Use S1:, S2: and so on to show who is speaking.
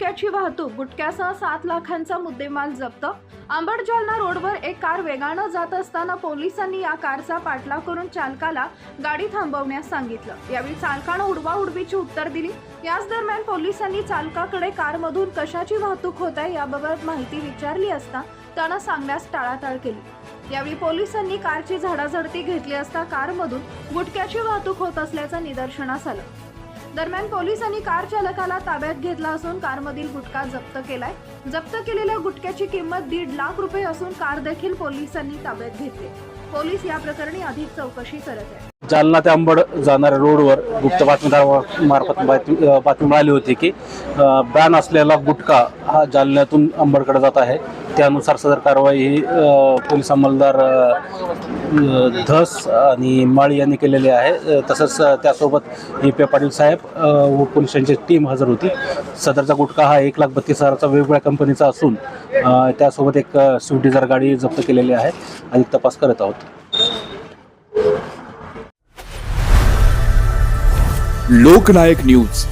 S1: गुटख्याची वाहतूक. गुटख्यासह सात लाखांचा मुद्देमाल जप्त. अंबड जालना रोडवर एक कार वेगानं जात असताना पोलिसांनी या कारचा पाठलाग करून चालकाला गाडी थांबवण्यास सांगितलं. यावेळी चालकानं उडवाउडवीची उत्तर दिली. याच दरम्यान पोलिसांनी चालकाकडे कारमधून कशाची वाहतूक होत आहे याबाबत माहिती विचारली असता त्यानं सांगण्यास टाळाटाळ केली. यावेळी पोलिसांनी कारची झाडाझडती घेतली असता कारमधून गुटख्याची वाहतूक होत असल्याचं निदर्शनास आलं. दरम्यान पोलिसांनी कार चालकाला ताब्यात घेतला असून कारमधील गुटखा जप्त केलाय. जप्त केलेल्या गुटख्याची किंमत दीड लाख रुपये असून कार देखील पोलिसांनी ताब्यात घेतली. पोलीस या प्रकरणी अधिक चौकशी करत आहेत.
S2: जालना ते अंबड जाणाऱ्या रोडवर गुप्त बातमीदारामार्फत बातमी बातमी मिळाली होती की बॅन असलेला गुटखा हा जालन्यातून अंबडकडे जात आहे. त्यानुसार सदर कारवाई ही पोलीस अंमलदार धस आणि माळी यांनी केलेली आहे. तसंच त्यासोबत ए. पी. पाटील साहेब व पोलिसांची टीम हजर होती. सदरचा गुटखा हा एक लाख बत्तीस हजाराचा वेगवेगळ्या कंपनीचा असून त्यासोबत एक स्विफ्ट डिझायर गाडी जप्त केलेली आहे. आणि तपास करत आहोत.
S3: लोकनायक न्यूज.